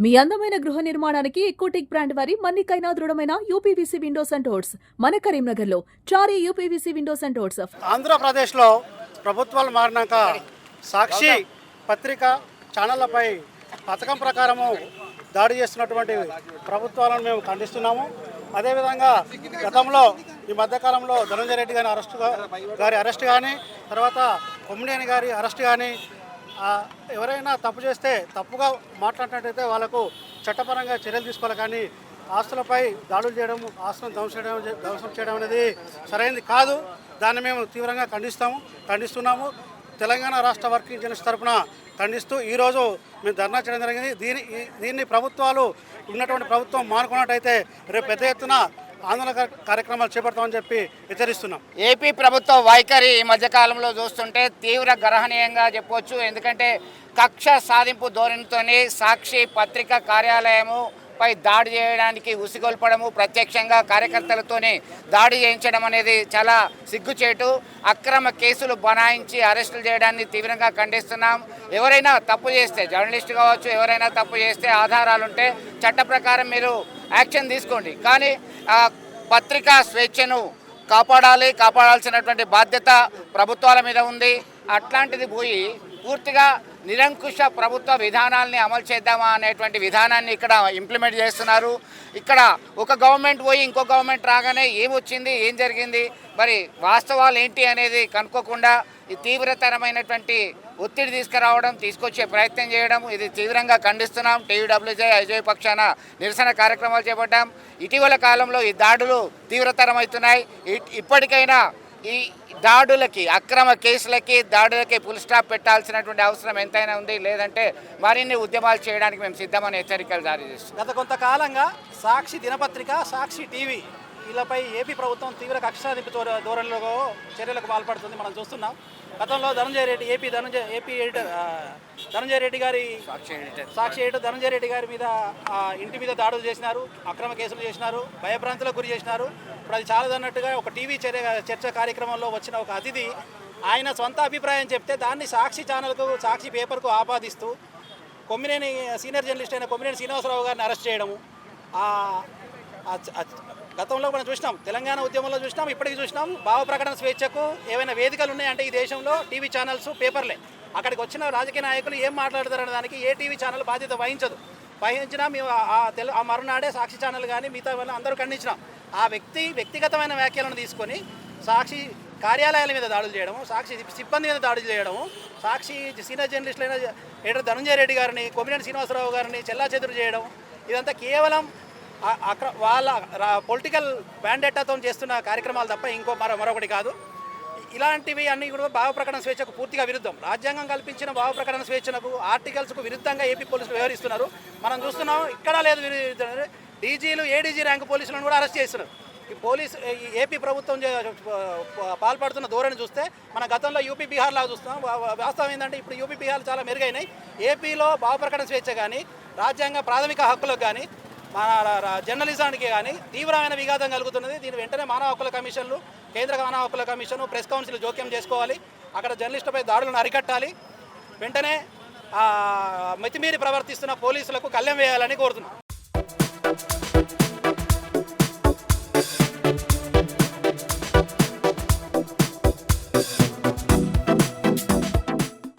మీ అందమైన గృహ నిర్మాణానికి ఎకోటెక్ బ్రాండ్ వారి మన్నికైనా దృఢమైన యూపీవీసీ విండోస్ అండ్ డోర్స్ మన కరీంనగర్లో Chari UPVC windows and doors ఆంధ్రప్రదేశ్లో ప్రభుత్వాలు మారినాక సాక్షి పత్రిక ఛానళ్ళపై పథకం ప్రకారము దాడి చేస్తున్నటువంటి ప్రభుత్వాలను మేము ఖండిస్తున్నాము. అదేవిధంగా గతంలో ఈ మధ్యకాలంలో ధనంజయ రెడ్డి గారి అరెస్ట్ గారి అరెస్ట్ కానీ తర్వాత కొమ్మినేని గారి అరెస్ట్ కానీ ఎవరైనా తప్పు చేస్తే తప్పుగా మాట్లాడినట్టయితే వాళ్ళకు చట్టపరంగా చర్యలు తీసుకోవాలి. కానీ ఆస్తులపై దాడులు చేయడం ఆస్తులను ధ్వంసం చేయడం ధ్వంసం చేయడం అనేది సరైనది కాదు. దాన్ని మేము తీవ్రంగా ఖండిస్తాము ఖండిస్తున్నాము. తెలంగాణ రాష్ట్ర వర్కింగ్ జర్నలిస్ట్ తరఫున ఖండిస్తూ ఈరోజు మేము ధర్నా చేయడం జరిగింది. దీని దీన్ని ప్రభుత్వాలు ఉన్నటువంటి ప్రభుత్వం మానుకున్నట్టయితే రేపు పెద్ద ఎత్తున ఆందోళన కార్యక్రమాలు చేపడతామని చెప్పి హెచ్చరిస్తున్నాం. ఏపీ ప్రభుత్వ వైఖరి ఈ మధ్యకాలంలో చూస్తుంటే తీవ్ర గ్రహణీయంగా చెప్పవచ్చు ఎందుకంటే కక్ష సాధింపు ధోరణితోనే సాక్షి పత్రిక కార్యాలయము పై దాడి చేయడానికి ఉసిగొల్పడము ప్రత్యక్షంగా కార్యకర్తలతోనే దాడి చేయించడం అనేది చాలా సిగ్గుచేటు. అక్రమ కేసులు బనాయించి అరెస్టులు చేయడాన్ని తీవ్రంగా ఖండిస్తున్నాం. ఎవరైనా తప్పు చేస్తే జర్నలిస్ట్ కావచ్చు ఎవరైనా తప్పు చేస్తే ఆధారాలుంటే చట్ట ప్రకారం మీరు యాక్షన్ తీసుకోండి. కానీ ఆ, పత్రికా స్వేచ్ఛను కాపాడాలి కాపాడాల్సినటువంటి బాధ్యత ప్రభుత్వాల మీద ఉంది. అట్లాంటిది పోయి పూర్తిగా నిరంకుశ ప్రభుత్వ విధానాల్ని అమలు చేద్దామా అనేటువంటి విధానాన్ని ఇక్కడ ఇంప్లిమెంట్ చేస్తున్నారు. ఇక్కడ ఒక గవర్నమెంట్ పోయి ఇంకో గవర్నమెంట్ రాగానే ఏమొచ్చింది ఏం జరిగింది? మరి వాస్తవాలు ఏంటి అనేది కనుక్కోకుండా ఈ తీవ్రతరమైనటువంటి ఒత్తిడి తీసుకురావడం తీసుకొచ్చే ప్రయత్నం చేయడం ఇది తీవ్రంగా ఖండిస్తున్నాం. టీయూడబ్ల్యూజే ఐజే పక్షాన నిరసన కార్యక్రమాలు చేపట్టాం. ఇటీవల కాలంలో ఈ దాడులు తీవ్రతరమవుతున్నాయి. ఇప్పటికైనా ఈ దాడులకి అక్రమ కేసులకి దాడులకి ఫుల్ స్టాప్ పెట్టాల్సినటువంటి అవసరం ఎంతైనా ఉంది. లేదంటే మరిన్ని ఉద్యమాలు చేయడానికి మేము సిద్ధమని హెచ్చరికలు జారీ చేస్తాం గత కొంతకాలంగా సాక్షి దినపత్రిక సాక్షి టీవీ వీళ్ళపై ఏపీ ప్రభుత్వం తీవ్ర కక్షాధిప ధోర- ధోరణిలో చర్యలకు పాల్పడుతుంది మనం చూస్తున్నాం. గతంలో Dhananjaya Reddy AP Dhananjaya AP editor Dhananjaya Reddy గారి సాక్షి ఎడిటర్. సాక్షి ఎడిటర్ ధనంజయ రెడ్డి గారి మీద ఆ, ఇంటి మీద దాడులు చేసినారు అక్రమ కేసులు చేసినారు భయభ్రాంతులకు గురి చేసినారు. ఇప్పుడు అది చాలదన్నట్టుగా ఒక టీవీ చర్య చర్చ కార్యక్రమంలో వచ్చిన ఒక అతిథి ఆయన సొంత అభిప్రాయం చెప్తే దాన్ని సాక్షి ఛానల్కు సాక్షి పేపర్కు ఆపాదిస్తూ కొమ్మినేని సీనియర్ జర్నలిస్ట్ అయిన కొమ్మినేని శ్రీనివాసరావు గారిని అరెస్ట్ చేయడము. గతంలో మనం చూసినాం తెలంగాణ ఉద్యమంలో చూసినాం ఇప్పటికి చూసినాం భావ ప్రకటన స్వేచ్ఛకు ఏమైనా వేదికలు ఉన్నాయంటే ఈ దేశంలో టీవీ ఛానల్స్ పేపర్లే అక్కడికి వచ్చిన రాజకీయ నాయకులు ఏం మాట్లాడతారనే దానికి ఏ టీవీ ఛానల్ బాధ్యత వహించదు వహించినా మేము ఆ- తెలు ఆ మరునాడే సాక్షి ఛానల్ కానీ మిగతా వాళ్ళు అందరూ ఖండించినాం ఆ వ్యక్తి వ్యక్తిగతమైన వ్యాఖ్యలను తీసుకొని సాక్షి కార్యాలయాల మీద దాడులు చేయడము సాక్షి సిబ్బంది మీద దాడులు చేయడము సాక్షి సీనియర్ జర్నలిస్టులైన ఎడర్ ధనంజయ రెడ్డి గారిని కొమ్మినేని శ్రీనివాసరావు గారిని చెల్లా చేయడం ఇదంతా కేవలం అక్ర వాళ్ళ పొలిటికల్ బ్యాండెట్టాతో చేస్తున్న కార్యక్రమాలు తప్ప ఇంకో మరో మరొకటి కాదు. ఇలాంటివి అన్ని కూడా భావ ప్రకటన స్వేచ్ఛకు పూర్తిగా విరుద్ధం. రాజ్యాంగం కల్పించిన భావ ప్రకటన స్వేచ్ఛకు ఆర్టికల్స్కు విరుద్ధంగా ఏపీ పోలీసులు వ్యవహరిస్తున్నారు. మనం చూస్తున్నాం ఇక్కడ లేదు డీజీలు ఏడీజీ ర్యాంక్ పోలీసులను కూడా అరెస్ట్ చేస్తున్నారు. ఈ పోలీసు ఈ ఏపీ ప్రభుత్వం పాల్పడుతున్న ధోరణి చూస్తే మన గతంలో యూపీ బీహార్ లాగా చూస్తాం వాస్తవం ఏంటంటే ఇప్పుడు యూపీ బీహార్ చాలా మెరుగైనాయి. ఏపీలో భావప్రకటన స్వేచ్ఛ కానీ రాజ్యాంగ ప్రాథమిక హక్కులకు కానీ మన జర్నలిజానికి కానీ తీవ్రమైన విఘాతం కలుగుతున్నది. దీని వెంటనే మానవ హక్కుల కమిషన్లు కేంద్ర మానవ హక్కుల కమిషన్ ప్రెస్ కౌన్సిల్ జోక్యం చేసుకోవాలి. అక్కడ జర్నలిస్టులపై దాడులను అరికట్టాలి. వెంటనే మితిమీరి ప్రవర్తిస్తున్న పోలీసులకు కళ్ళెం వేయాలని కోరుతున్నాం.